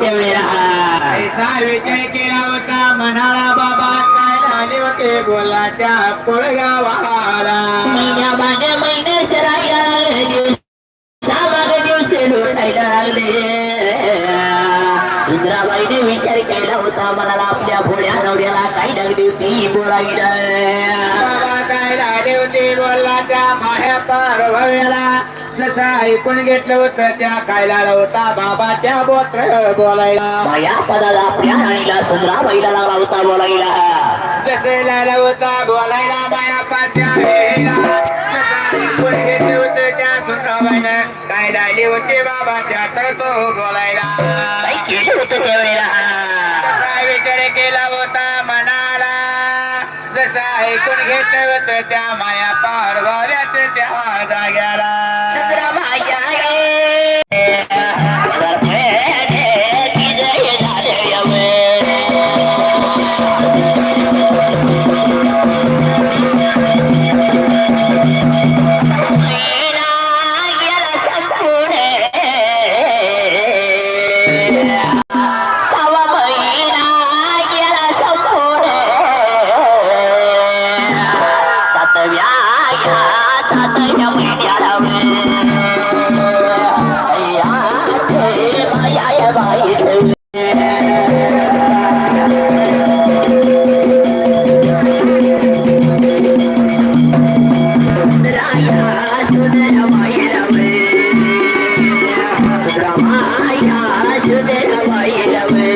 त्यावेळेला ऐसा विजय केला होता म्हणाला बाबा काय झाले होते बोलाच्या कोळगावाला महिन्या मागे महिने सरायला दिवसे लुटायला लागले इंद्राबाईने विचार केला होता म्हणाला आपल्या भोळ्या नवऱ्याला काय लागली होती बोलायला बाबा काय झाले होते बोलाच्या माया पारभव्याला जसं ऐकून घेतलं होतं त्या काय झालं होता बाबाच्या बोत्र बोलायला. पदाला राणीला होता बोलायला. जसे लाला होता बोलायला माया पाच्या ऐकून घेतलं होतं त्या सुंदराबाईनं काय झाले होते बाबाच्या तर तो बोलायला. काय केलं होतं त्यावेळेला काय विचार केला होता मनाला जसं ऐकून घेतलं होतं त्या माया पारवाऱ्यात त्या जाग्याला? Ramayana, Judera, Vairava.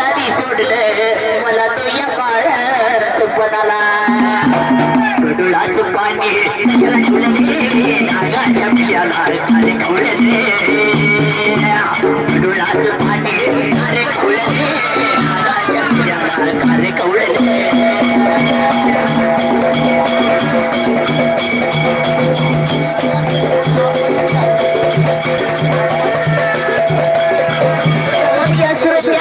आधी सोडलं मला तो या काळात पणाला कडुळाचं पाणी त्याला ठेवले नागाच्या पिल्याला अरे खोळले कडुळाचं पाणी अरे खोळले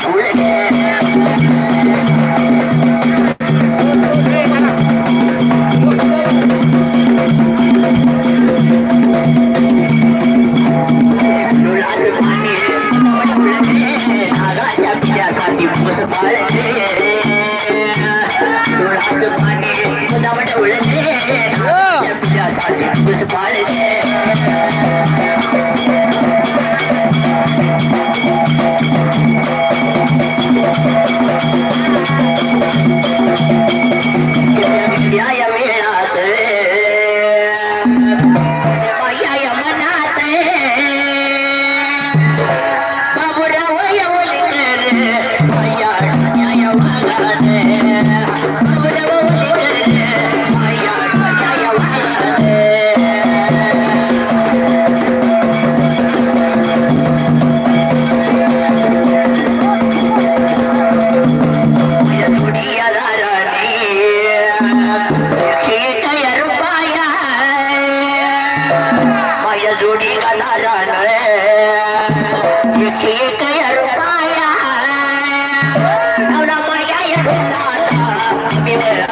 Who's the?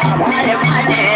हमारे माने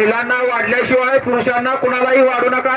महिलांना वाढल्याशिवाय पुरुषांना कुणालाही वाढू नका.